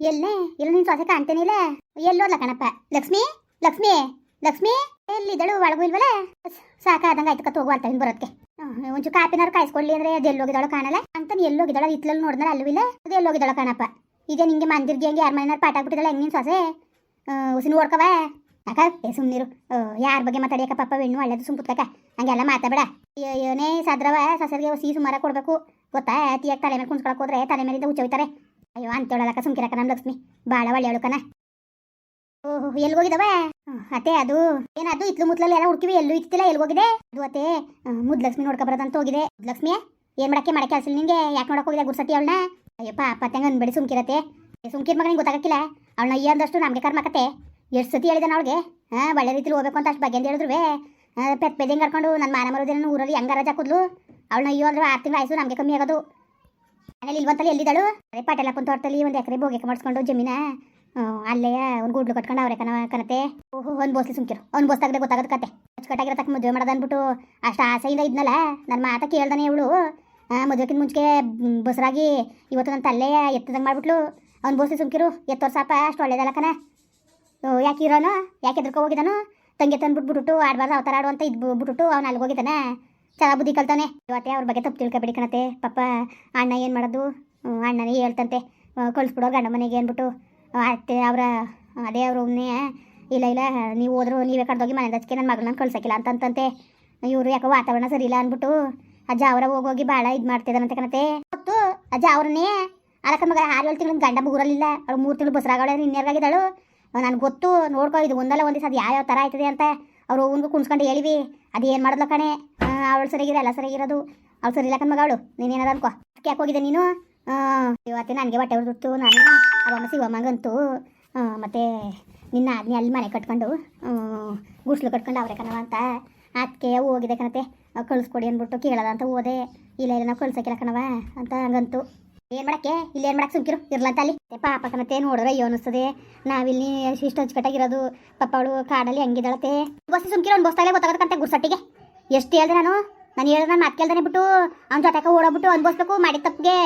ಎಲ್ಲೇ? ಎಲ್ಲ ನಿನ್ ಸೊಸೆ ಕಾಣ್ತೇನಿಲ್ಲ ಎಲ್ಲೋದ್ಲ ಕಣಪ್ಪ? ಲಕ್ಷ್ಮಿ? ಲಕ್ಷ್ಮಿ? ಲಕ್ಷ್ಮಿ? ಎಲ್ಲಿದ್ದಳು? ಒಳಗೂ ಇಲ್ವಲ್ಲ? ಸಾಕಾದಂಗ ಆಯ್ತು ಕತ್ ಹೋಗುವ ಅಂತ ಬರೋದಕ್ಕೆ ಒಂಚೂರು ಕಾಪಿನಾರು ಕಾಯಿಸ್ಕೊಳ್ಳಿ ಅಂದ್ರೆ ಅದು ಎಲ್ಲೋಗಿದ್ದಾಳು ಕಾಣಲ್ಲ. ಅಂತ ಎಲ್ಲೋಗಿದ್ದಾಳ ಇತ್ಲಲ್ಲಿ ನೋಡಿದ್ರೆ ಅಲ್ಲೂ ಇಲ್ಲ? ಅದು ಎಲ್ಲೋಗಿದ್ದಾಳ ಕಾಣಪ್ಪ. ಈಗ ನಿಂಗೆ ಮಂದಿರ್ಗೆ ಹೆಂಗೆ ಯಾರ ಮನೆಯಾರು ಪಾಠ ಆಗ್ಬಿಟ್ಟಿದ್ದಾಳೆ ಹೆಂಗ್ ನಿನ್ ಸೊಸೆ? ಉಸಿನ ಓಡ್ಕವ ಅಕ್ಕ ಏ ಸುಮ್ನಿರು ಯಾರ ಬಗ್ಗೆ ಮಾತಾಡಿಯಕ್ಕ ಪಪ್ಪ ಹೆಣ್ಣು ಒಳ್ಳೇದು ಸುಮ್ ಕುತ್ಕಕ್ಕ ಹಂಗೆಲ್ಲ ಮಾತಾಡ ಏ- ಏನೇ ಸದ್ರವ ಸಸರಿಗೆ ಸಿಹಿ ಸುಮಾರ ಕೊಡ್ಬೇಕು. ಗೊತ್ತಾ ತೀಯಾ ತಲೆ ಮೇಲೆ ಕುಂತ್ಕೊಳಕ್ಕೆ ಹೋದ್ರೆ ತಲೆ ಮೇಲಿಂದ ಹುಚ್ಚ ಹೋಯ್ತಾರೆ. ಅಯ್ಯೋ ಅಂತೇಳಲಕ್ಕ ಸುಮ್ಕಿರಕ್ಕ ನಮ್ಮ ಲಕ್ಷ್ಮಿ. ಬಾಳ ಒಳ್ಳೆ ಹೇಳುಕನ ಓಹೋ ಎಲ್ಲಿ ಹೋಗಿದವ? ಅತ್ತೆ, ಅದು. ಏನದು ಇತ್ಲು ಮುತ್ಲಲ್ಲಿ ಎಲ್ಲ ಹುಡುಕಿವಿ, ಎಲ್ಲೂ ಇತ್ತಿಲ್ಲ ಎಲ್ಲಿ ಹೋಗಿದೆ? ಅದು ಅತ್ತೆ. ಮುದ್ಲಕ್ಷ್ಮಿ ನೋಡ್ಕ ಬರೋದಂತ ಹೋಗಿದೆ. ಮುದ್ಲಕ್ಷ್ಮಿ ಏನ್ ಮಾಡಕ್ಕೆ ಮಾಡಕ್ಕೆ ಕೆಲಸ ನಿಂಗೆ? ಯಾಕೆ ನೋಡಕ್ ಹೋಗಿದೆ ಗುರ್ಸತಿ ಅವಳನ್ನ ಅಯ್ಯಪ್ಪ ಅಪ್ಪ ತಂಗ ಅನ್ಬೇಡಿ ಸುಮ್ಕಿರತ್ತೆ. ಸುಮ್ಕಿರ್ ಮಗ ನಿಂಗೆ ಗೊತ್ತಾಗಕ್ಕಿಲ್ಲ. ಅವಳನ್ನ ಅಯ್ಯ ಅಂದಷ್ಟು ನಮಗೆ ಕರ್ಮಕತ್ತೆ ಎಷ್ಟು ಸತಿ ಹೇಳಿದಾನ ಅವಳಿಗೆ? ಹಾ, ಒಳ್ಳೆ ರೀತಿಲಿ ಹೋಗ್ಬೇಕು ಅಂತ ಅಷ್ಟು ಬಗ್ಗೆ ಅಂತ ಹೇಳಿದ್ರು ಪೆತ್ ಪೆದಿಂಗ್ ಕರ್ಕೊಂಡು ನನ್ನ ಮಾನ ಮರೋದೇನೂ ಊರಲ್ಲಿ ಹೆಂಗಾರ ಕೂದ್ಲು. ಅವಳನ್ನ ಅಯ್ಯೋ ಅಂದ್ರೆ ಆರು ತಿಂಗಳು ಆಯ್ಸು, ನಮಗೆ ಕಮ್ಮಿ ಆಗೋದು. ಮನೇಲಿ ಇಲ್ವಂತಲ್ಲಿ ಎಲ್ಲಿದ್ದಾಳು? ಅದೇ ಪಾಟೆಲ್ಲ ಕುಂತ ಹೊರತಲ್ಲಿ ಒಂದು ಎಕರೆ ಬೋಗೆ ಮಾಡಿಸ್ಕೊಂಡು ಜಮೀನ. ಅಲ್ಲೇ ಒಂದು ಗೂಡ್ಲು ಕಟ್ಕೊಂಡು ಅವ್ರೆ ಕನ ಕನತೆ ಓಹೋ, ಒಂದು ಬೋಸ್ಲಿ ಸುಮ್ಕಿರು. ಅವ್ನು ಬೋಸ್ ತೆಗ್ದೆ ಗೊತ್ತಾಗದ ಕತೆ. ಅಚ್ಚುಕಟ್ಟಾಗಿರೋ ತಕ್ಕ ಮದುವೆ ಮಾಡೋದು ಅಂದ್ಬಿಟ್ಟು ಅಷ್ಟು ಆಸೆಯಿಂದ ಇದ್ನಲ್ಲ ನನ್ನ ಮಾತ ಕೇಳ್ದಾನೆ ಇವಳು. ಮದುವೆಕಿನ ಮುಂಚೆ ಬಸರಾಗಿ ಇವತ್ತು ನನ್ನ ತಲ್ಲೆ ಎತ್ತದಂಗೆ ಮಾಡ್ಬಿಟ್ಲು. ಅವ್ನು ಬೋಸ್ಲಿ ಸುಮ್ಕಿರು ಎತ್ತೋರ್ ಸಾಪ, ಅಷ್ಟು ಒಳ್ಳೇದಲ್ಲ ಕನ ಯಾಕೆ ಇರೋನು? ಯಾಕೆ ಎದ್ರಕೋ ಹೋಗಿದ್ದಾನು ತಂಗೆ ತಂದ್ಬಿಟ್ಬಿಟ್ಟು ಆಡ್ಬಾರ್ದು, ಅವತಾರ ಆಡು ಅಂತ ಇದ್ ಬಿಟ್ಬಿಟ್ಟು ಅವ್ನು ಅಲ್ಲಿಗೆ ಹೋಗಿದ್ದಾನೆ. ಚೆನ್ನಾಗಿ ಬುದ್ಧಿ ಕಲ್ತಾನೆ ಇವತ್ತೆ ಅವ್ರ ಬಗ್ಗೆ ತಪ್ಪು ತಿಳ್ಕೊಬೇಡಿ ಕಣತೆ. ಪಾಪ ಅಣ್ಣ ಏನು ಮಾಡೋದು? ಅಣ್ಣನೇ ಹೇಳ್ತಂತೆ. ಕಳಿಸ್ಬಿಡೋ ಗಂಡ ಮನೆಗೆ ಅಂದ್ಬಿಟ್ಟು. ಅತ್ತೆ ಅವರ, ಅದೇ ಅವ್ರ ಒಮ್ಮೆ ಇಲ್ಲ ಇಲ್ಲ, ನೀವು ಹೋದ್ರು, ನೀವೇ ಕಡ್ದೋಗಿ ಮನೆ ಹಚ್ಚಕ್ಕೆ ನನ್ನ ಮಗಳನ್ನ ಕಳ್ಸಕ್ಕಿಲ್ಲ ಅಂತಂತಂತೆ. ಇವರು ಯಾಕೋ ವಾತಾವರಣ ಸರಿ ಇಲ್ಲ ಅಂದ್ಬಿಟ್ಟು ಅಜ್ಜ ಅವರ ಹೋಗೋಗಿ ಭಾಳ ಇದು ಮಾಡ್ತಿದ್ದಾರಂತೆ ಕಣತೆ. ಮತ್ತು ಅಜ್ಜ ಅವ್ರನ್ನೇ ಅದಕ್ಕ ಮಗ ಆರು ಏಳು ತಿಂಗಳು ಗಂಡ ಮುಗುರಲಿಲ್ಲ ಅವ್ಳು ಮೂರು ತಿಂಗಳು ಬಸ್ರಾಗಳೆ ಇನ್ನೇರ್ಗಾಗಿದ್ದಾಳು ನನಗೆ ಗೊತ್ತು, ನೋಡ್ಕೊ, ಇದು ಒಂದಲ್ಲ ಒಂದು ದಿವಸ ಅದು ಯಾವ್ಯಾವ ಥರ ಆಯ್ತದೆ ಅಂತ. ಅವ್ರು ಅವನಿಗೂ ಕುಣ್ಸ್ಕೊಂಡು ಹೇಳಿವಿ, ಅದು ಏನು ಮಾಡಿದ್ಲು ಕಣೆ? ಅವಳು ಸರಿಗಿರ, ಎಲ್ಲ ಸರಿಗಿರೋದು. ಅವಳು ಸರಿ ಇಲ್ಲ ಮಗ ಅವಳು ನೀನೇನಾರ ಅನ್ಕೋ. ಯಾಕೆ ಹೋಗಿದೆ ನೀನು? ಇವತ್ತೆ ನನಗೆ ಬಟ್ಟೆ ಹೊಡೆದಿತ್ತು ನಾನು ಅವಮ್ಮ ಸಿವಮ್ಮಂಗಂತೂ ಮತ್ತು ನಿನ್ನ ಆದ್ಮಿ ಅಲ್ಲಿ ಮನೆ ಕಟ್ಕೊಂಡು ಗುಡ್ಸ್ಲು ಕಟ್ಕೊಂಡು ಅವ್ರೆ ಕಣವ ಅಂತ. ಅದಕ್ಕೆ ಹೋಗಿದೆ ಕಣತೆ. ಕಳಿಸ್ಕೊಡಿ ಅಂದ್ಬಿಟ್ಟು ಕೇಳೋದ ಅಂತ ಹೋದೆ. ಇಲ್ಲ ಇಲ್ಲ, ನಾವು ಕಳ್ಸಕ್ಕಿಲ್ಲ ಕಣವ ಅಂತ ಹಂಗಂತು. ಏನ್ ಮಾಡಕ್ಕೆ? ಇಲ್ಲಿ ಏನ್ ಮಾಡಕ್ ಸುಮ್ಕಿರು? ಇರ್ಲಂತ ಅಲ್ಲಿ. ಪಾಪ ಕಣತೆ ನೋಡಿದ್ರೆ ಅಯ್ಯೋ ಅನಿಸ್ತದೆ. ನಾವಿಲ್ಲಿ ಇಷ್ಟು ಅಚ್ಚುಕಟ್ಟಾಗಿರೋದು ಪಾಪ ಅವಳು ಕಾಡಲ್ಲಿ ಹಂಗಿದಳತೆ ಬಸ್ ಸುಮ್ಕಿರು ಅವ್ನು ಬಸ್ತಾಲೆ ಗೊತ್ತಾಗತ್ತಂತೆ ಗುರ್ಸಟ್ಟಿಗೆ ಎಷ್ಟು ಹೇಳ್ದೆ ನಾನು? ನಾನು ಹೇಳ್ದೆ ನಾನು ಮಾತು ಕೇಳ್ದಾನೆ ಬಿಟ್ಟು. ಅವ್ನ ಜೊತೆಗೆ ಓಡೋಗ್ಬಿಟ್ಟು ಅನ್ಬೋಸ್ಬೇಕು ಮಾಡಿದ ತಪ್ಪಿಗೆ.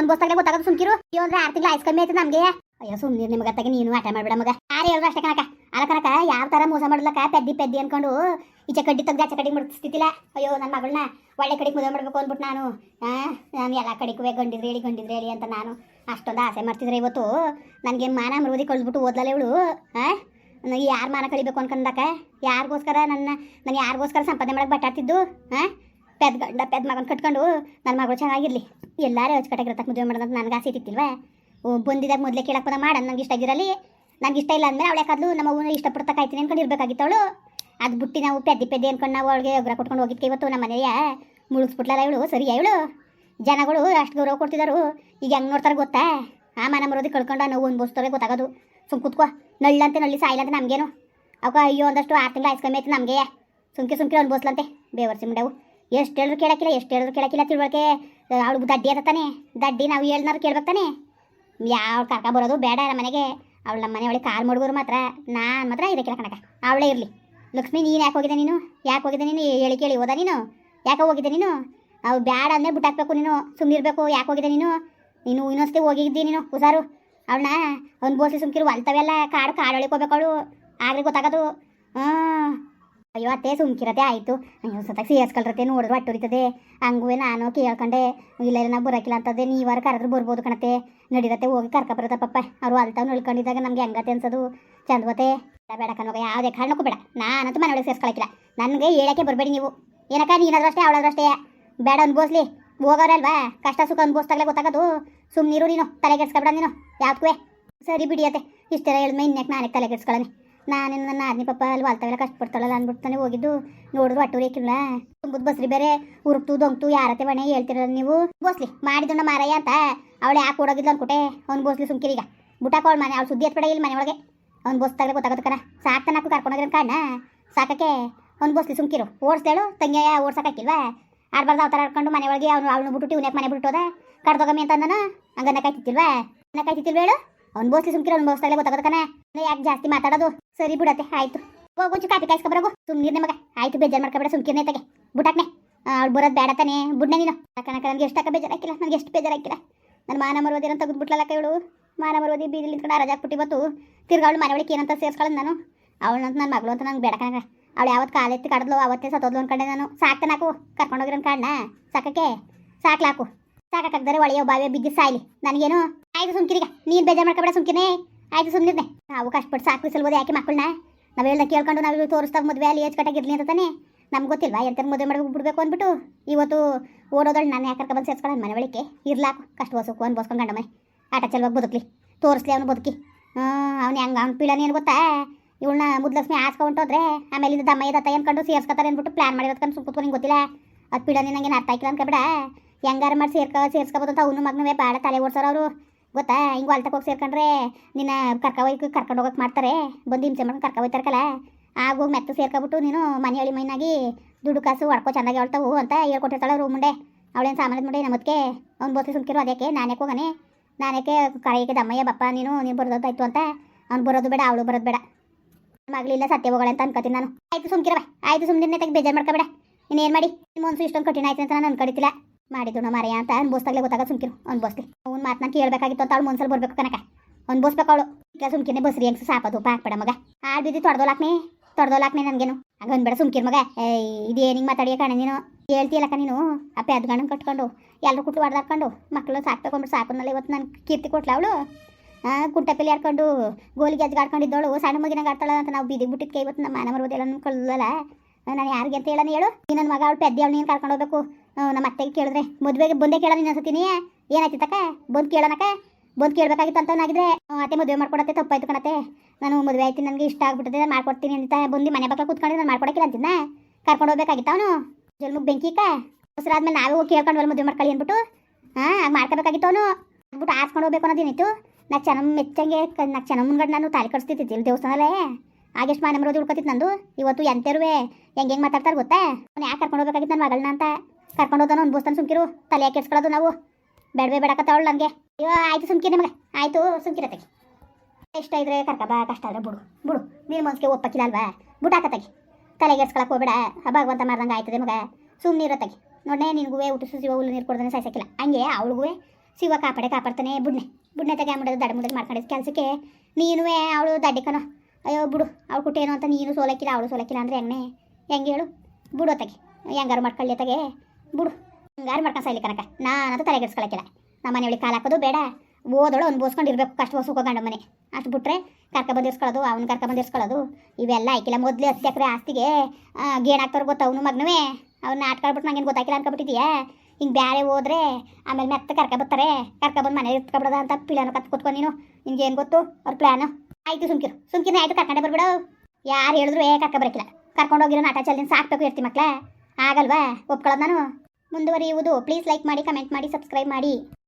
ಅನ್ಬೋಸ್ದಾಗಲೇ ಗೊತ್ತಾಗೋದು ಸುಮ್ಕಿರು. ಅಯ್ಯೋ, ಅಂದ್ರೆ ಆರು ತಿಂಗಳು ಐಸ್ ಕಮ್ಮಿ ಆಯ್ತು ನಮಗೆ. ಅಯ್ಯೋ ಸುಮ್ಮನೆ ನಿಮ್ಗೆ ನೀನು. ಆಟ ಮಾಡ್ಬೇಡ ಮಗ. ಯಾರು ಹೇಳಿದ್ರು ಅಷ್ಟೇ ಕಣಕ ಅಲ್ಲ ಕಣಕ ಯಾವ ಥರ ಮೋಸ ಮಾಡಲಕ್ಕ ಪೆದ್ದಿ ಪೆದ್ದಿ ಅನ್ಕೊಂಡು. ಈಚೆ ಕಡ್ಡಿ ತೆಗ್ದು ಆಚೆ ಕಡೆಗೆ ಮುಡಿಸ್ತಿದ್ದಿಲ್ಲ. ಅಯ್ಯೋ ನನ್ನ ಮಗಳನ್ನ ಒಳ್ಳೆ ಕಡೆಗೆ ಮದುವೆ ಮಾಡ್ಬೇಕು ಅಂದ್ಬಿಟ್ಟು ನಾನು. ನಾನು ಎಲ್ಲ ಕಡೆಗೂ ಗಂಡಿದ್ರೆ ಹೇಳಿ ಗಂಡಿದ್ರೆ ಹೇಳಿ ಅಂತ ನಾನು ಅಷ್ಟೊಂದು ಆಸೆ ಮಾಡ್ತಿದ್ರೆ ಇವತ್ತು. ನನಗೆ ಮಾನ ಮರುದಿ ಕಳ್ದ್ಬಿಟ್ಟು ಓದ್ಲಲ್ಲ ಇವಳು. ಹಾಂ ನನಗೆ ಯಾರು ಮಾನ ಕಳಿಬೇಕು ಅನ್ಕಂದಾಕ ಯಾರಿಗೋಸ್ಕರ ನನ್ನ, ನಾನು ಯಾರಿಗೋಸ್ಕರ ಸಂಪಾದನೆ ಮಾಡಕ್ಕೆ ಬಟ್ಟಾಡ್ತಿದ್ದು ಹಾಂ ಪೆದ್ ಗಂಡ, ಪೆದ್ ಮಗನ ಕಟ್ಕೊಂಡು ನನ್ನ ಮಗಳು ಚೆನ್ನಾಗಿರಲಿ. ಎಲ್ಲಾರೇ ಅಚ್ಚುಕಟ್ಟಾಗಿರತಕ್ಕ ಮದುವೆ ಮಾಡೋದಂತ ನನಗೆ ಆಸೆ ಇತ್ತಿಲ್ವಾ ಬಂದಿದಾಗ ಮೊದಲೇ ಕೇಳಕ್ಕೆ ಬಂದ ಮಾಡ ನನಗೆ ಇಷ್ಟ ಆಗಿರಲಿ. ನನಗೆ ಇಷ್ಟ ಇಲ್ಲ ಅಂದಮೇಲೆ ಅವಳೆ ನಮ್ಮ ಅವ್ವನ ಇಷ್ಟಪಡ್ತಾ ಕಾಯ್ತೀನಿ ಇರ್ಬೇಕಾಗಿತ್ತು ಅದು ಬಿಟ್ಟು ನಾವು ಪೆದ್ದಿ ಪೆದ್ದಿ ಅನ್ಕೊಂಡು ನಾವು ಅವಳಿಗೆ ಒಗ್ರ ಕೊಟ್ಕೊಂಡು ಹೋಗಿದ್ಕೆ ಇವತ್ತು ನಮ್ಮ ಮನೆಯ. ಮುಳುಗಿಸ್ಬಿಟ್ಲಲ್ಲ ಇವಳು. ಸರಿಯಾ ಇವಳು? ಜನಗಳು ಅಷ್ಟು ಗೌರವ ಕೊಡ್ತಿದ್ದಾರು ಈಗ ಹೆಂಗೆ ನೋಡ್ತಾರೆ ಗೊತ್ತಾ? ಆ ಮನೆ ಮರೋದಿ ಕಳ್ಕೊಂಡು ನೋವು ಅನ್ಭವಿಸ್ತಾರೆ ಗೊತ್ತಾಗೋದು. ಸುಮ್ ಕುತ್ಕೋ. ನಳ್ಳಂತೆ ನಳ್ಳಿ ಸಾಯಿಲ್ಲಂತೆ ನಮಗೇನು. ಅವಕ್ಕ ಅಯ್ಯೋ ಒಂದಷ್ಟು ಆರು ತಿಂಗಳು ಆಯ್ಸ್ಕಮ್ಮಿ ಆಯ್ತು ನಮಗೆ. ಸುಮ್ಕೆ ಸುಮ್ಕೆ ಅನ್ಭವಿಸ್ಲಂತೆ. ಬೇವರ್ಸಿ ಮುಂಡವು. ಎಷ್ಟು ಹೇಳಿದ್ರು ಕೇಳಕ್ಕಿಲ್ಲ, ಎಷ್ಟು ಹೇಳಿದ್ರು ಕೇಳಕ್ಕಿಲ್ಲ ತಿಳ್ವಳಿಕೆ. ಅವಳು ದಡ್ಡಿ ಅದ ತಾನೆ. ದಡ್ಡಿ ನಾವು ಹೇಳ್ನಾರು ಕೇಳ್ಬೇಕಾನೆ ಯಾವ ಕರ್ಕ ಬರೋದು ಬೇಡ ನಮ್ಮ ಮನೆಗೆ. ಅವಳು ನಮ್ಮ ಮನೆ ಒಳಗೆ ಕಾಲ್ ಮಡ್ಗೋರು ಮಾತ್ರ. ನಾನು ಮಾತ್ರ ಇದಕ್ಕೆಲ್ಲ ಕಣಕ ಅವಳೇ ಇರಲಿ. ಲಕ್ಷ್ಮಿ, ನೀನು ಯಾಕೆ ಹೋಗಿದೆ ನೀನು? ಯಾಕೆ ಹೋಗಿದೆ ನೀನು? ಹೇಳಿ ಕೇಳಿ ಹೋದ ನೀನು? ಯಾಕೆ ಹೋಗಿದೆ ನೀನು? ಅವು ಬ್ಯಾಡ ಅಂದರೆ ಬಿಟ್ಟಾಕ್ಬೇಕು ನೀನು. ಸುಮ್ಮನಿರ್ಬೇಕು ಯಾಕೆ ಹೋಗಿದೆ ನೀನು? ನೀನು ಇನ್ನೊಂದ್ಸತಿ ಹೋಗಿದ್ದಿ ನೀನು, ಹುಷಾರು. ಅವಳನ್ನ ಅವ್ನು ಬೋಸಿ ಸುಮ್ಕಿರು ಅಂಥವೆಲ್ಲ ಕಾಡು ಕಾಡು ಹೋಗ್ಬೇಕು ಅವಳು. ಆಗ್ಲಿ ಗೊತ್ತಾಗೋದು. ಹಾಂ. ಅಯ್ಯೋ, ಅತ್ತೆ ಸುಮ್ಕಿರತೆ ಆಯಿತು. ಅಯ್ಯೋ ಸತಾಗ ಸೇರ್ಸ್ಕೊಳ್ರತೆ ನೋಡಿದ್ರು ಅಟ್ಟುರಿತದೆ ಹಂಗೂ ನಾನು ಕೇಳ್ಕೊಂಡೆ. ಇಲ್ಲ ಇಲ್ಲ ನಾವು ಬರೋಕಿಲ್ಲ ಅಂತದೆ ನೀವಾರ ಕರೆದ್ರೆ ಬರ್ಬೋದು ಕಣತೆ ನಡಿರತ್ತೆ, ಹೋಗಿ ಕರ್ಕ ಬರತ್ತೆ ಪಪ್ಪ ಅವ್ರು ಅಲ್ತಾವ್ ನೋಡ್ಕೊಂಡಿದ್ದಾಗ ನಮ್ಗೆ ಹೆಂಗತೆ ಅನ್ಸೋದು. ಚಂದವತೆ ಬೇಡ ಕಣವಾಗ ಯಾವುದೇ ಕಾರಣಕ್ಕೂ ಬೇಡ. ನಾನಂತೂ ಮನೆಯೊಳಗೆ ಸೇರಿಸ್ಕೊಳಕ್ಕಿಲ್ಲ ನನಗೆ ಹೇಳಕ್ಕೆ ಬರಬೇಡಿ ನೀವು. ಏನಕ್ಕ ನೀನಾದ್ರೂ ಅಷ್ಟೇ ಅವಳಾದ್ರೂ ಅಷ್ಟೇ ಬೇಡ ಅನ್ಬೋಸ್ಲಿ ಹೋಗೋರಲ್ವಾ ಕಷ್ಟ ಸುಖ ಅನ್ಬೋಸ್ದಾಗಲೇ ಗೊತ್ತಾಗೋದು. ಸುಮ್ಮನಿರು ನೀನು ತಲೆಗೆಡ್ಸ್ಕೊಬೇಡ ನೀನು. ಯಾವ್ದಕ್ಕೂ ಸರಿ ಬಿಡಿಯತ್ತೆ ಇಷ್ಟೆಲ್ಲ ಹೇಳಿದ್ಮೇಲೆ ಇನ್ಯಾಕೆ ನಾನೇ ತಲೆಗೆಡ್ಸ್ಕೊಳ್ಳನೆ ನಾನು ನನ್ನ ಆದ್ನಿ ಪಪ್ಪ ಅಲ್ಲಿ ವಾಲ್ತಾವೆಲ್ಲ ಕಷ್ಟಪಡ್ತಾಳಲ್ಲ ಅಂದ್ಬಿಡ್ತಾನೆ ಹೋಗಿದ್ದು. ನೋಡಿದ್ರು ಅಟ್ಟೂರಿ ತುಂಬುದ್ ಬಸ್ರಿ ಬೇರೆ, ಉರುಕ್ತು ದೊಂಗ್ತು, ಯಾರತ್ತೆ ಮನೆ ಹೇಳ್ತಿರಲ್ಲ ನೀವು. ಬೋಸ್ಲಿ ಮಾಡಿದಣ್ಣ ಮಾರಯ್ಯ ಅಂತ. ಅವಳು ಯಾಕೆ ಓಡೋಗಿದ್ಲು ಅನ್ಕೊಟ್ಟೆ ಅವ್ನು ಬೋಸ್ಲಿ ಸುಮ್ಕಿರೀಗ ಬುಟಾಕೋಳ್ ಮನೆ, ಅವ್ಳು ಸುದ್ದಿ ಎತ್ಬೇಡ ಇಲ್ಲಿ ಮನೆ ಅವ್ನು ಬೋಸ್ತಾಗಲೇ ಗೊತ್ತಾಗೋದು ಕಣ ಸಾಕ್ತಾನಾಕು ಕರ್ಕೊಂಡೋಗಿರೋ ಕಾರಣ ಸಾಕಕ್ಕೆ ಅವ್ನು ಬೋಸ್ಲಿ ಸುಮ್ಕಿರು. ಓಡಿಸ್ದೇಳು ತಂಗಿಯ ಓಡ್ಸಕ್ಕಾಕಿಲ್ವಾ ಆಡ್ಬಾರ್ದು ಅವತಾರ ಆಡ್ಕೊಂಡು ಮನೆ ಒಳಗೆ ಅವ್ನು ಅವಳು ಬಿಟ್ಟು ಇವ್ನ್ಯಾಕೆ ಮನೆ ಬಿಟ್ಟೋದ ಕಡ್ದೋಗಮ್ಮಿ ಅಂತ ನಾನು ಹಂಗನ್ನ ಕಾಯ್ತಿತ್ತಿಲ್ವಾ ಅನ್ನ ಕಾಯ್ತಿತ್ತಿಲ್ವ ಹೇಳು? ಅವ್ನು ಬೋಸ್ಲಿ ಸುಮ್ಕಿರು, ಅವ್ನು ಬೋಸ್ತಾಗಲೇ ಗೊತ್ತಾಗೋದು ಕಣ ಯಾಕೆ ಜಾಸ್ತಿ ಮಾತಾಡೋದು? ಸರಿ ಬಿಡತ್ತೆ, ಆಯ್ತು. ಹೋಗುಂಚು ಕಾಪಿ ಕಾಯಿಸ್ಕೊಬರಗು ಸುಮ್ನಿರ್ನೆ ಮಗ. ಆಯ್ತು, ಬೇಜಾರು ಮಾಡ್ಕೊಬೇಡ, ಸುಮ್ಕಿರ್ನೇ ತಗೆ. ಬುಟಾಕ್ನೆ ಅವ್ಳು ಬರೋದು ಬೇಡ ತಾನೆ. ಬುಡ್ನೆ ನೀನು. ಕಣಕ ನನಗೆ ಎಷ್ಟು ಬೇಜಾರು ಹಾಕಿಲ್ಲ ನನಗೆ ಎಷ್ಟು ಬೇಜಾರು ಹಾಕಿಲ್ಲ ನನ್ನ ಮಾನ ಮರುವುದೇನೋ ತೆಗೆದ್ಬಿಟ್ಲಲ್ಲ ಇವಳು. ಮಾನ ಬರೋದಿ ಬೀದಿ ನಿಂತ್ಕೊಂಡು ರಜಾ ಹಾಕ್ಬಿಟ್ಟು ಇವತ್ತು ತಿರ್ಗಾ ಅವಳು ಮನೆ ಒಳಗೆ ಏನಂತ ಸೇರ್ಸ್ಕೊಳ್ಳೋದು ನಾನು. ಅವಳಂತ ನನ್ನ ಮಗಳು ಅಂತ ನಂಗೆ ಬೇಡ ಕಣಗ ಅವಳು ಯಾವತ್ತು ಕಾಲೆತ್ತಿ ಕಡದ್ಲು ಅವತ್ತೇ ಸತ್ತೋದ್ಲು ಅನ್ಕೊಂಡೆ ನಾನು. ಸಾಕು ನಾಕು, ಕರ್ಕೊಂಡು ಕರ್ಕೊಂಡೋಗಿರೋ ಕಾರಣ ಸಾಕಕ್ಕೆ? ಸಾಕ್ಲಾಕು ಸಾಕಾಗ್ದರೆ ಒಳೆಯೋ ಬಾವಿ ಬಿದ್ದು ಸಾಯ್ಲಿ. ನನಗೇನು? ಆಯ್ತು ಸುಮ್ಕಿರಿಗ ನೀನು ಬೇಜಾರು ಮಾಡ್ಕೊಬೇಡ ಸುಮ್ಕಿನೇ. ಆಯ್ತು ಸುಮ್ಮನೆ ನಾವು ಕಷ್ಟಪಟ್ಟು ಸಾಕು ಸಲ್ಬೋದು ಯಾಕೆ ಮಕ್ಕಳನ್ನ ನಾವು ಹೇಳ್ದ ಕೇಳ್ಕೊಂಡು ನಾವು ತೋರಿಸ್ದಾಗ ಮದುವೆ ಅಲ್ಲಿ ಏಜ್ ಕಟ್ಟಾಗಿರ್ಲಿ ಅಂತ ತಾನೇ. ನಮ್ಗೆ ಗೊತ್ತಿಲ್ವಾ ಎಂತ ಮದುವೆ ಮಾಡ್ಬೇಕು ಬಿಡ್ಬೇಕು ಅಂದ್ಬಿಟ್ಟು? ಇವತ್ತು ಓಡೋದಳು ನಾನು ಯಾಕೆ ಬಂದು ಸೇರ್ಸ್ಕೊಳ್ಳೋಣ ಮನೆ ಒಳಗೆ ಇರ್ಲಾಕು ಕಷ್ಟ ಹೊಸಕು ಅನ್ಬೋಸ್ಕೊಂಡು ಗಂಡ ಮನೆ ಆಟ ಚಲ್ವಾಗಿ ಬದುಕಲಿ. ತೋರಿಸ್ಲಿ ಅವನು ಬದುಕಿ. ಅವ್ನು ಹೆಂಗೆ, ಅವ್ನು ಪೀಳನ ಏನು ಗೊತ್ತಾ? ಇವಳನ್ನ ಮುದ್ಲಕ್ಷ್ಮಿ ಆಮೇಲೆ ಇದು ದಮ್ಮ ಏನು ಕಂಡು ಸೇರ್ಸ್ಕೊತಾರೆ ಅಂದ್ಬಿಟ್ಟು ಪ್ಲಾನ್ ಮಾಡಿರೋದು ಕಣ್ ಸುಮ್ ಕೂತ್ಕೊಂಡು ಗೊತ್ತಿಲ್ಲ. ಅದು ಪೀಳನೆ ನಂಗೆ ಅರ್ಥ ಆಯ್ಕಿಲ್ಲ ಅನ್ಕೊಬೇಡ ಹೆಂಗಾರ ಮಾಡಿ ಸೇರ್ಕ, ಸೇರ್ಸ್ಕೊಬೋದು ಅಂತ ಅವನು ಮಗ್ನವೇ ಭಾಳ ತಲೆ ಓಡ್ಸೋರು ಅವರು. ಗೊತ್ತಾ? ಹಿಂಗೆ ಹೊಲ್ತಕ್ಕೆ ಹೋಗಿ ಸೇರ್ಕೊಂಡ್ರೆ ನಿನ್ನ ಕರ್ಕ ಹೋಗಿ ಕರ್ಕೊಂಡು ಹೋಗಕ್ಕೆ ಮಾಡ್ತಾರೆ. ಬಂದು ಹಿಂಸೆ ಮಾಡ್ಕೊಂಡು ಕರ್ಕ ಹೋಗ್ತಾರಕಲ್ಲ ಆಗೋಗಿ ಮೆತ್ತ ಸೇರ್ಕೊಬಿಟ್ಟು ನೀನು ಮನೆ ಹಳಿ ಮೈನಾಗಿ ದುಡ್ಡು ಕಾಸು ಹೊಡ್ಕೊ ಚೆನ್ನಾಗಿ ಹೇಳ್ತಾವು ಅಂತ ಹೇಳ್ಕೊಟ್ಟಿರ್ತಾಳೆ ರೂಮ್ ಮುಂಡೆ ಅವಳೇನು ಸಾಮಾನ್ಯದ ಮುಂಡೆ ನಮ್ಮದಕ್ಕೆ ಅವ್ನು ಬೋಸಿ ಸುಮ್ಕಿರೋ ಅದಕ್ಕೆ ನಾನೇ ಹೋಗನೆ? ನಾನೇಕೆ ಕರೆಯಕ್ಕೆ ದಮ್ಮಯ್ಯ, ಬಪ್ಪ, ನೀನು ನೀನು ಬರೋದಾಯ್ತು ಅಂತ. ಅವ್ನು ಬರೋದು ಬೇಡ, ಅವಳು ಬರೋದು ಬೇಡ. ಮಗಳಿಲ್ಲ ಸತ್ಯ ಹೋಗೋಳೆ ಅಂತ ಅನ್ಕೋತೀನಿ ನಾನು. ಆಯ್ತು ಸುಮ್ಕಿರವ ಆಯ್ತು ಸುಮ್ಮನೆ ತೆಗೆ ಬೇಜಾರು ಮಾಡ್ಕೋಬೇಡ ಏನು ಮಾಡಿ? ಮನ್ಸು ಇಷ್ಟೊಂದು ಕಠಿಣ ಆಯ್ತು ಅಂತ ನಾನು ಅನ್ಕೊಡಿತಿಲ್ಲ ಮಾಡಿದ್ದು ನಮ್ಮ ಮರೆಯ ಅಂತ ಅನ್ಬೋಸ್ದಾಗಲೇ ಗೊತ್ತಾಗ ಸುಮ್ಕಿರು ಅನ್ಬೋಸ್ಲಿ ಅವ್ನು ಮಾತು ನಾನು ಕೇಳಬೇಕಾಗಿತ್ತು ಅಂತ ಅವಳು ಮನ್ಸಲ್ಲಿ ಬರಬೇಕು ಕನಕ ಅನ್ಬೋಸ್ಬೇಕು ಅವಳು. ಈಗ ಸುಮ್ಕಿನೆ ಬಸ್ರಿ ಹೆಂಗ್ಸು ಸಾಪದು ಹಾಕ್ಬೇಡ ಮಗ. ಆಡ್ಬಿದ್ದು ತೊಡ್ದೋಲಾಕ್ನೇ ತೊಡ್ದೋಲಾಕ್ನೆ ನನಗೇನು. ಬೇಡ ಸುಮ್ಕಿರ್ ಮಗ. ಹಿಂಗ್ ಮಾತಾಡಿಯ ಕಣ ನೀನು? ಹೇಳ್ತೀಯಲ್ಲಕ್ಕ ನೀನು? ಆ ಗಣ್ಣು ಕಟ್ಕೊಂಡು ಎಲ್ಲರೂ ಕುಟ್ಟು ಹೊಡೆದಾಕೊಂಡು ಮಕ್ಕಳು ಸಾಕ್ಬೇಕೊಂಡ್ಬಿಟ್ಟು ಸಾಕೊಂಡಲ್ಲ ಇವತ್ತು ನಾನು ಕೀರ್ತಿ ಕೊಟ್ಲ ಅವಳು? ಕುಂಟಪಿಲಿ ಆಡ್ಕೊಂಡು, ಗೋಲಿ ಗೋಲಿಗೆ ಆಡ್ಕೊಂಡಿದ್ದಳು ಸಣ್ಣ ಮಗಿನಾಗ ಆಡ್ತಾಳ ಅಂತ ನಾವು ಬೀದಿಗೆ ಬಿಟ್ಟಿದ್ಕೆ ಇವತ್ತು ನಮ್ಮ ಮನೆ ಮರುವುದೆಲ್ಲ ಕಳ್ಳಲ್ಲ ನಾನು ಯಾರಿಗೆ ಅಂತ ಹೇಳೋಣ ಹೇಳು. ಈ ನನ್ನ ಮಗ ಅವಳು ಪೆದ್ದೆ ಅವಳು ನೀನು ಕರ್ಕೊಂಡು ಹೋಗ್ಬೇಕು? ನಮ್ಮ ಅತ್ತೆಗೆ ಕೇಳಿದ್ರೆ, ಮದುವೆಗೆ ಬಂದೇ ಕೇಳೋ ನೀನು ಅನ್ಸತ್ತೀನಿ. ಏನಾಯ್ತು ಬಂದು ಕೇಳೋಣಕ್ಕ ಬಂದು ಕೇಳಬೇಕಾಗಿತ್ತು ಅಂತ ನಾಗಿದ್ರೆ ಅತ್ತೆ ಮದುವೆ ಮಾಡ್ಕೊಡತ್ತೆ, ತಪ್ಪಾಯ್ತು ಕಣತ್ತೆ. ನಾನು ಮದುವೆ ಆಯ್ತು ನನಗೆ ಇಷ್ಟ ಆಗ್ಬಿಟ್ಟಿದೆ, ಮಾಡ್ಕೊಡ್ತೀನಿ ಅಂತ ಬಂದು ಮನೆ ಪಕ್ಕ ಕೂತ್ಕೊಂಡು ನಾನು ಮಾಡ್ಕೊಡಕ್ಕಿಲ್ಲ ಅಂತಿದ್ದ ಕರ್ಕೊಂಡು ಹೋಗ್ಬೇಕಾಗಿತ್ತು ಅವನು? ಜಲ್ಮುಗ್ ಬೆಂಕಿಕ ಆದ್ಮೇಲೆ ನಾವೇ ಹೋಗಿ ಕೇಳ್ಕೊಂಡು ಮದುವೆ ಮಾಡ್ಕೊಳ್ಳಿ ಅಂದ್ಬಿಟ್ಟು? ಹಾಂ, ಹಂಗೆ ಮಾಡ್ಕೋಬೇಕಾಗಿತ್ತು ಅವನು. ಅಂದ್ಬಿಟ್ಟು ಆಸ್ಕೊಂಡು ಹೋಗ್ಬೇಕು ಅನ್ನೋದೇನಿತ್ತು ನಾ ಚೆನ್ನ ಮೆಚ್ಚಂಗೆ ನಾ ಚೆನ್ನ ಮುಂದ್ಗಡೆ ನಾನು ತಾಲಿ ಕಟ್ಸ್ತಿದ್ದಿಲ್ಲ ದೇವಸ್ಥಾನಲ್ಲೇ ಆಗಷ್ಟು ಮನೆ ಮರೋದು ಹುಡ್ಕೋತಿತ್ತು ನಂದು. ಇವತ್ತು ಎಂತೇರುವೆ ಹೆಂಗೆ ಹೆಂಗೆ ಮಾತಾಡ್ತಾರೆ ಗೊತ್ತಾ? ಅವ್ನು ಯಾಕೆ ಕರ್ಕೊಂಡು ಹೋಗ್ಬೇಕಾಗಿತ್ತು ನನ್ನ ಮಗಳನ್ನ ಅಂತ. ಕರ್ಕೊಂಡು ಹೋದನು ಅನ್ಬೋಸ್ತಾನೆ ಸುಮ್ಕಿರು. ತಲೆ ಕೆಡ್ಸ್ಕೊಳ್ಳೋದು ನಾವು. ಬೇಡವೇ ಬೇಡಕತ್ತವಳು ನನಗೆ. ಅಯ್ಯೋ, ಆಯ್ತು ಸುಮ್ಕಿ ನಿಮಗೆ. ಆಯಿತು ಸುಮ್ಕಿರತ್ತಾಗಿ ಇಷ್ಟ ಇದ್ರೆ ಕರ್ಕ ಬಾ ಕಷ್ಟ ಆದರೆ ಬಿಡು. ಬಿಡು, ನೀನು ಮನ್ಸಿಗೆ ಒಪ್ಪಕ್ಕಿಲ್ಲ ಅಲ್ವಾ ಬಿಟ್ಟು ಹಾಕತ್ತಾಗಿ ತಲೆಗೆಡ್ಸ್ಕೊಳಕ್ಕೆ ಹೋಗ್ಬೇಡ. ಭಗವಂತ ಮಾಡ್ದಂಗೆ ಆಯ್ತದೆ ಮಗ. ಸುಮ್ಮನೆ ಇರತ್ತಾಗಿ ನೋಡೇ ನಿನಗೂ ಊಟ ಶಿವ ಹುಲ್ಲು ನೀರು ಕೊಡ್ದಾನೆ ಸಾಯ್ಸಕ್ಕಿಲ್ಲ. ಹಂಗೆ ಅವಳಿಗೂ ಸಿವ ಕಾಪಾಡೆ ಕಾಪಾಡ್ತಾನೆ ಬುಡ್ನೆ. ಬುಡ್ನೆ ತೆಗೆ ಮುಡೋದು ದಡ ಮುಡೋದು ಮಾಡ್ಕೊಂಡಿದ್ದು ಕೆಲಸಕ್ಕೆ ನೀನು ಅವಳು ದಡ್ಡಿಕನೋ. ಅಯ್ಯೋ ಬಿಡು, ಅವಳು ಕುಟ್ಟೇನು ಅಂತ ನೀನು ಸೋಲಕ್ಕಿಲ್ಲ, ಅವಳು ಸೋಲಕ್ಕಿಲ್ಲ ಅಂದ್ರೆ ಹೆಂಗೆ ಹೆಂಗೆ ಹೇಳು? ಬಿಡು ಅತ್ತಾಗೆ. ಹೆಂಗಾರು ಮಾಡ್ಕೊಳ್ಳಿ ತಗೆ ಬಿಡು, ಹಂಗಾರು ಮಾಡ್ಕೊಂಡು ಸಾಯ್ಲಿ ಕನಕ. ನಾನಂತೂ ತಲೆಗೆಡ್ಸ್ಕೊಳಕ್ಕಿಲ್ಲ. ನಮ್ಮ ಮನೆ ಒಳಗೆ ಕಾಲು ಹಾಕೋದು ಬೇಡ. ಓದೋಳು ಅನ್ಬೋಸ್ಕೊಂಡು ಇರ್ಬೇಕು ಕಷ್ಟ ಸುಖ ಗಂಡ ಮನೆ. ಅಷ್ಟು ಬಿಟ್ರೆ ಕರ್ಕ ಬಂದಿರ್ಸ್ಕೊಳ್ಳೋದು, ಅವ್ನು ಕರ್ಕ ಬಂದಿರ್ಸ್ಕೊಳ್ಳೋದು. ಇವೆಲ್ಲ ಆಯ್ಕಿಲ್ಲ. ಮೊದಲೇ ಹತ್ತು ಎಕರೆ ಆಸ್ತಿಗೆ ಗೇಣ್ ಹಾಕ್ತಾರೆ ಗೊತ್ತ ಅವನು ಮಗನವೇ? ಅವ್ನ ಆಟ್ಕೊಳ್ಬಿಟ್ಟು ನಂಗೇನು ಗೊತ್ತಾಗಿಲ್ಲ ಅನ್ಕೊಬಿಟ್ಟಿದ್ಯಾ ಹಿಂಗೆ ಬೇರೆ ಹೋದ್ರೆ ಆಮೇಲೆ ಮೆತ್ತ ಕರ್ಕ ಬರ್ತಾರೆ. ಕರ್ಕ ಬಂದು ಮನೆ ಇಟ್ಕೊಬಿಡೋದ ಅಂತ ಪಿಳನ ಕತ್ ಕೂತ್ಕೊಂಡು ನೀನು. ನಿಂಗೆ ಏನು ಗೊತ್ತು? ಅವ್ರ ಪ್ಲಾನ್? ಆಯಿತು ಸುಮ್ಕಿರು. ಸುಮ್ಕಿನ ಆಯ್ತು, ಕರ್ಕೊಂಡೆ ಬರ್ಬಿಡು. ಯಾರು ಹೇಳಿದ್ರು, ಏ, ಕರ್ಕ ಬರಕಿಲ್ಲ. ಕರ್ಕೊಂಡು ಹೋಗಿರೋ ನಾಟ ಚಲ್ಲಿನ ಸಾಕ್ಬೇಕು ಇರ್ತಿ ಮಕ್ಳ. ಆಗಲ್ವಾ? ಒಪ್ಕೊಳ್ಳೋದು ನಾನು? ಮುಂದುವರಿಯುವುದು. ಪ್ಲೀಸ್ ಲೈಕ್ ಮಾಡಿ, ಕಮೆಂಟ್ ಮಾಡಿ, ಸಬ್ಸ್ಕ್ರೈಬ್ ಮಾಡಿ.